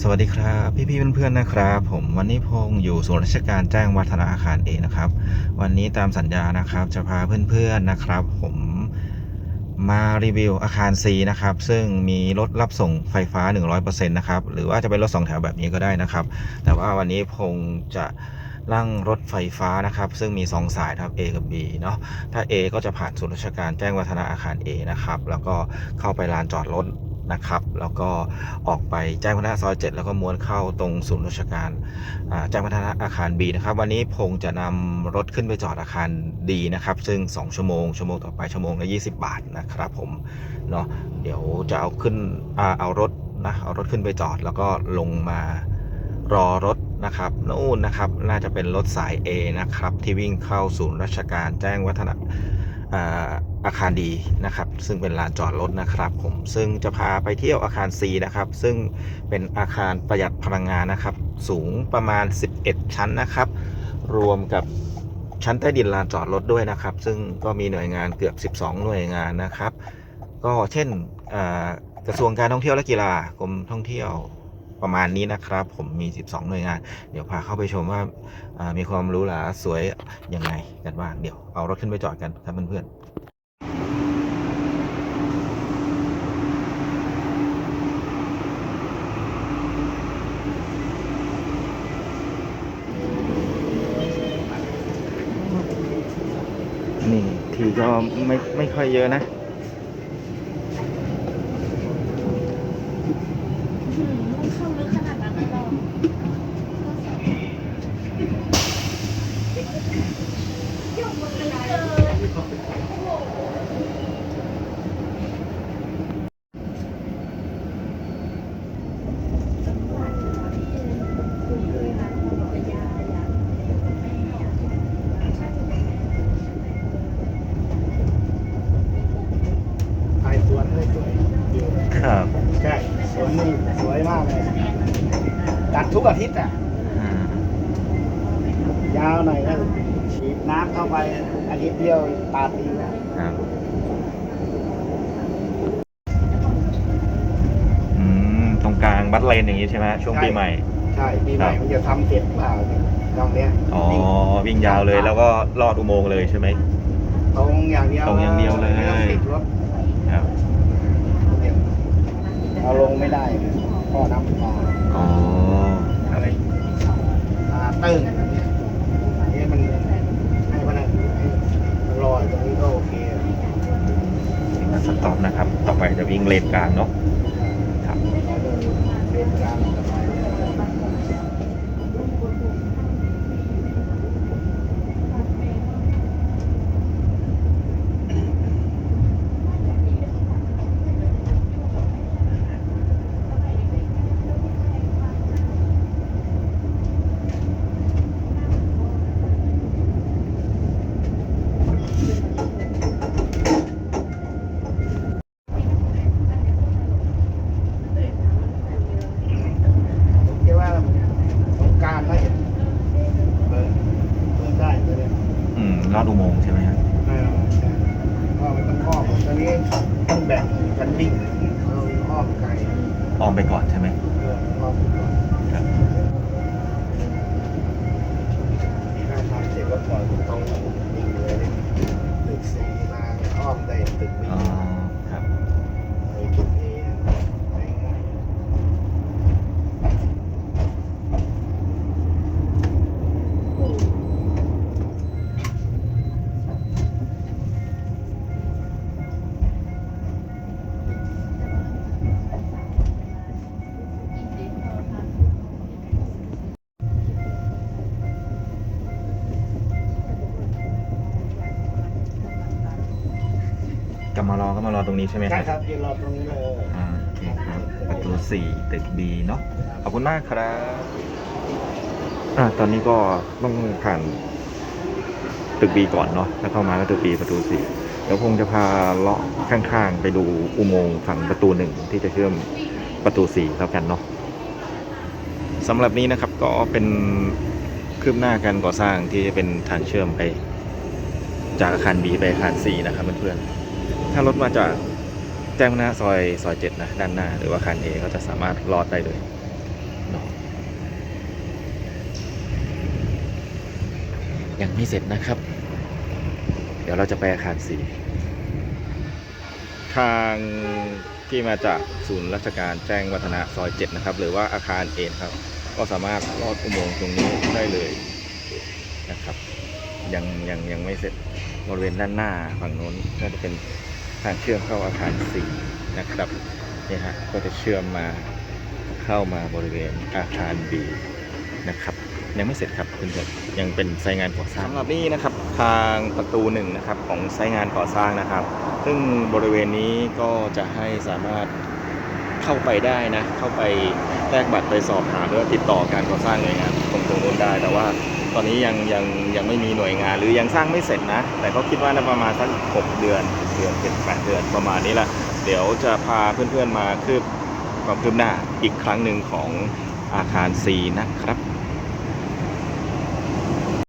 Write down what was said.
สวัสดีครับพี่ๆเพื่อนๆนะครับ ผมวันนี้พงอยู่ศูนราชการแจ้งวัฒนาอาคารเอนะครับ วันนี้ตามสัญญานะครับจะพาเพื่อนๆนะครับ ผมมารีวิวอาคาร C นะครับ ซึ่งมีรถรับส่งไฟฟ้า 100%นะครับ หรือว่าจะเป็นรถสองแถวแบบนี้ก็ได้นะครับ แต่ว่าวันนี้พงจะนั่งรถไฟฟ้านะครับ ซึ่งมี 2 สายครับ A กับ B เนาะถ้า A ก็จะผ่านศูนย์ราชการแจ้งวัฒนาอาคาร A นะครับ แล้วก็เข้าไปลานจอดรถ นะครับ แล้วก็ออกไปแจ้งวัฒนะซอย7แล้วก็ม้วนเข้าตรงศูนย์ราชการแจ้งวัฒนะอาคาร B นะครับ วันนี้พงษ์จะนำรถขึ้นไปจอดอาคาร D นะครับ ซึ่ง 2 ชั่วโมง ชั่วโมงต่อไปชั่วโมงละ20 บาทนะครับผมเนาะเดี๋ยวจะเอาขึ้นเอารถนะเอารถขึ้นไปจอดแล้วก็ลงมารอรถนะครับนู่นนะครับน่าจะเป็นรถสาย A นะครับ ที่วิ่งเข้าศูนย์ราชการแจ้งวัฒนะ อาคารดีนะครับ ซึ่งเป็นลานจอดรถนะครับ ผมซึ่งจะพาไปเที่ยวอาคาร C นะครับ ซึ่งเป็นอาคารประหยัดพลังงานนะครับ สูงประมาณ 11 ชั้นนะครับ รวมกับชั้นใต้ดินลานจอดรถด้วยนะครับ ซึ่งก็มีหน่วยงานเกือบ 12 หน่วยงานนะครับ ก็เช่นกระทรวงการท่องเที่ยวและกีฬากรมท่องเที่ยวประมาณนี้นะครับ ผมมี 12 หน่วยงาน เดี๋ยวพาเข้าไปชมว่าามีความหรู้หลาสวยยังไงกันบ้างเดี๋ยวเอารถขึ้นไปจอดกันครับเพื่อนๆนี่ที ก็ไม่ไม่ค่อยเยอะนะ อืมมันเข้าลึกขนาดนั้นเลยเหรอหยกมันลึกเกินโอ้โหถ่ายสวนเลยสวยอยู่ ครับ ใช่สว นนี่สวยมากเลยตัดทุกอาทิตย์อะอ่ายาวหน่อยก็ฉีดน้ำเข้าไปอาทิตย์เดียวตาตีแล้วครับอืมตรงกลางบัตเลนอย่างนี้ใช่ไหมช่วงปีใหม่ ใช่ปีใหม่ครับมันจะทำเสร็จเปล่าตรงเนี้ยอ๋อวิ่งยาวเลยแล้วก็ลอดอุโมงค์เลยใช่ไหมตรงอย่างเดียวตรงอย่างเดียวเลย ไม่ต้องติดรถ ครับ เนี่ยเอา ลงไม่ได้พ่อน้ำปลาอ๋ออะไรตาตึ้งเนี่ยอันนี้มันให้พนักให้มันลอยตรงนี้ก็โอเค สต็อปนะครับ ต่อไปจะวิ่งเลนกลางเนาะ ครับ เราเดินเลนกลางสบายเลย ผมคิดว่าสงกรารเขาจะเปิดเปิดได้เลยเนี่ย อืม ลอดอุโม งค์ใช่ไหมครับไม่เอาใช่ก็ไม่ต้องอ้อมตอนนี้ต้องแบ่งกันวิ่งเราอ้อมไกลออมไปก่อนใช่ไหม เอออ้อมก่อน ครับ กลับมารอก็มารอตรงนี้ใช่ไหมคใช่รับครับยืนรอตรงนี้เลย อ่าโอเคครับประตูสี่ตึก B เนาะขอบคุณมากครับอ่าตอนนี้ก็ต้องผ่านตึก B ก่อนเนาะถ้าเข้ามาก็ตึก B ประตูสี่เดี๋ยวคงจะพาเลาะข้างๆ ไปดูอุโมงค์ฝั่งประตูหนึ่งที่จะเชื่อมประตูสี่แล้วกันเนาะสำหรับนี้นะครับก็เป็นคืบหน้าการก่อสร้างที่จะเป็นทางเชื่อมไป จากอาคาร B ไปอาคาร C นะครับเพื่อนๆ ถ้ารถมาจากแจ้งหน้าซอยซอยเจ็ดนะด้านหน้า หรือว่าคันเอก็จะสามารถลอดได้เลยยังไม่เสร็จนะครับ เดี๋ยวเราจะไปอาคารสี่ทางที่มาจากศูนย์ราชการแจ้งวัฒนะซอยเจ็ดนะครับ หรือว่าอาคารเอครับ ก็สามารถลอดอุโมงค์ตรงนี้ได้เลยนะครับ ยังยังยังไม่เสร็จบริเวณด้านหน้าฝั่งโน้นก็จะเป็น ทางเชื่อมเข้าอาคาร4นะครับนี่ฮะก็จะเชื่อมมาเข้ามาบริเวณอาคาร B นะครับยังไม่เสร็จครับเพื่อนๆยังเป็นไซต์งานก่อสร้างสำหรับนี่นะครับทางประตูหนึ่งนะครับของไซต์งานก่อสร้างนะครับ ซึ่งบริเวณนี้ก็จะให้สามารถเข้าไปได้นะเข้าไปแลกบัตรไปสอบถามหรือติดต่อการก่อสร้างหน่วยงานตรงตรงนู้นได้แต่ว่า ตอนนี้ยังยังยังไม่มีหน่วยงาน หรือยังสร้างไม่เสร็จนะ แต่ก็คิดว่าน่าประมาณสัก6เดือนเดือนเจ็ดแปดเดือนประมาณนี้แหละเดี๋ยวจะพาเพื่อนๆมาคืบความคืบหน้าอีกครั้งหนึ่งของอาคาร C นะครับ